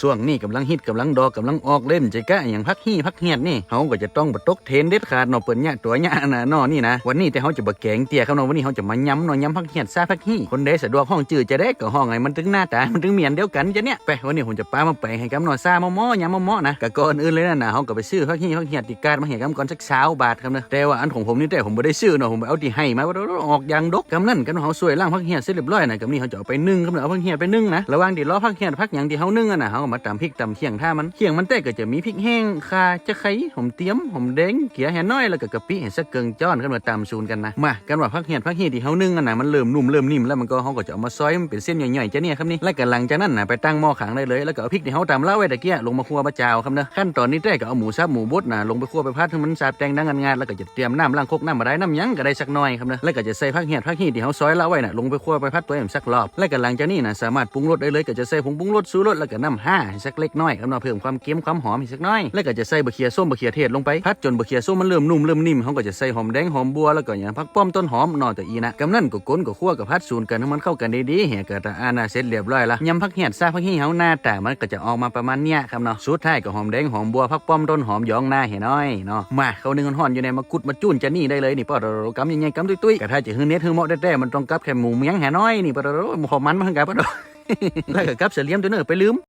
ช่วงนี้กำลังฮิตกำลังดอกกำลังออกเล่นใจกะอย่างพักฮี้พักเฮียดนี่เขาก็จะต้องบตกเทนเด็ดขาดเนาะเปิ่นเนี่ยตัวเนี่ยนะนาะนี่นะวันนี้แต่เขาจะบะแกงเตี้ยครับเนาะวันนี้เขาจะมาย้ำเนาะย้ำพักเฮียดซาพักฮี้คนใดสะดวกห้องจืดจะได้ก็ห้องไงมันถึงหน้าตามันถึงเมียนเดียวกันจะเนี่ยไปวันนี้ผมจะป้ามาไปให้กำเนาะซามอมอย้ำมอมอนะกะก่อนอื่นเลยนะนะเขาก็ไปซื้อพักฮี้พักเฮียดติการมาเหี่ยกำก่อนสักสาวบาทครับเนาะแต่ว่าอันของผมนี่แต่ผมไม่ได้ซื้อเนาะผมไปเอาที่ให้มาว่าออกยางดกกำนั่นกันเขาสวยล่างพักเฮียดเสร็จเรียบร้อยนะกำนี้เขาจะเอาไปนึ่งครับเนาะเอาพักเฮียดไปนึ่งนะระหว่างที่รอพักเฮียดพักอย่างที่เขานึ่งอะนะเขาก็มาตำพริกตำเคียงท่ามันเคียงมันแต่ก็จะมีพริกแห้งข่าจะไข่หอมเตี้ยมหอมแดงเกี๊ยแห่น้อยแล้วก็กะปิเห็นสักเกิงจ้อนกันมาตำซูนกันนะมากันว่าพักเฮียดพักเฮียดที่เขานึ่งอะนะมันเริ่มนุ่มเริ่มนิ่มแล้วมันก็เขาก็จะเอามาซอยมันเป็นเส้นใหญ่ๆจะเนี่ยครับนี่แล้วก็หลังจากนั้นนะไปตั้งหม้อขังได้เลยแล้วก็เอาพริกที่เขาตำเล่าไว้ตะเกียลงมาคั่วมะจาวครับเนอะขั้นตอนนี้แต่ก็เอาหมูสับหมูบดนะลงไปคั่วไปพัดให้มันสาบแตงดังงานๆแล้วก็จะเตรียมน้ำล้างคกน้ำมาได้น้ำยั้งก็ได้สักหน่อยครับเนอะแล้วก็จะใส่พักเฮียดพักเฮียดที่เขาซอยเล่าไว้น่ะลงไปคั่วไปพัดตัวให้มันสักรอบแล้วก็หลังจากนี้นะสามารถปรุงรสได้เลยก็จะใส่ผงปรุงรสสูรสแล้วก็น้ำหาสักเล็กน้อยครับเนาะเพิ่มความเค็มความหอมอีกสักน้อยแล้วก็จะใส่บะเขียส้มบะเขียเทศลงไปพัดจนบะเขียส้มมันเริ่มนุ่มเริ่มนิ่มเขาก็จะใส่หอมแดงหอมบัวแล้วก็อย่างพักป้อมต้นหอมนอแต่อีนะกำนั่นก็ก้นก็คั่วกับพัดสูนกันให้มันเข้ากันดีๆเหี่ยก็ตะอานาเสร็จเรียบร้อยละยำพักเหียดซาพักหี่เฮาหน้าแต่มันก็จะออกมาประมาณเนี้ยครับเนาะสุดท้ายก็หอมแดงหอมบัวพักป้อมต้นหอมยองหน้าเหี่ยน้อยเนาะมาเขานึ่งห่อนอยู่ในมะกุดมาจุ่นจะนี่ได้เลยนี่ป้อเรากำยังไงกำตุ้ยๆกระถ้าจะฮื้อเน็ตฮื้อเหมาะแท้ๆมันต้องกับแค่หมูเมียงแห่น้อยนี่ป้อเราหอมมันมาหังกับป้อเราแล้วก็กับเสลียมตัวเนอไปลืม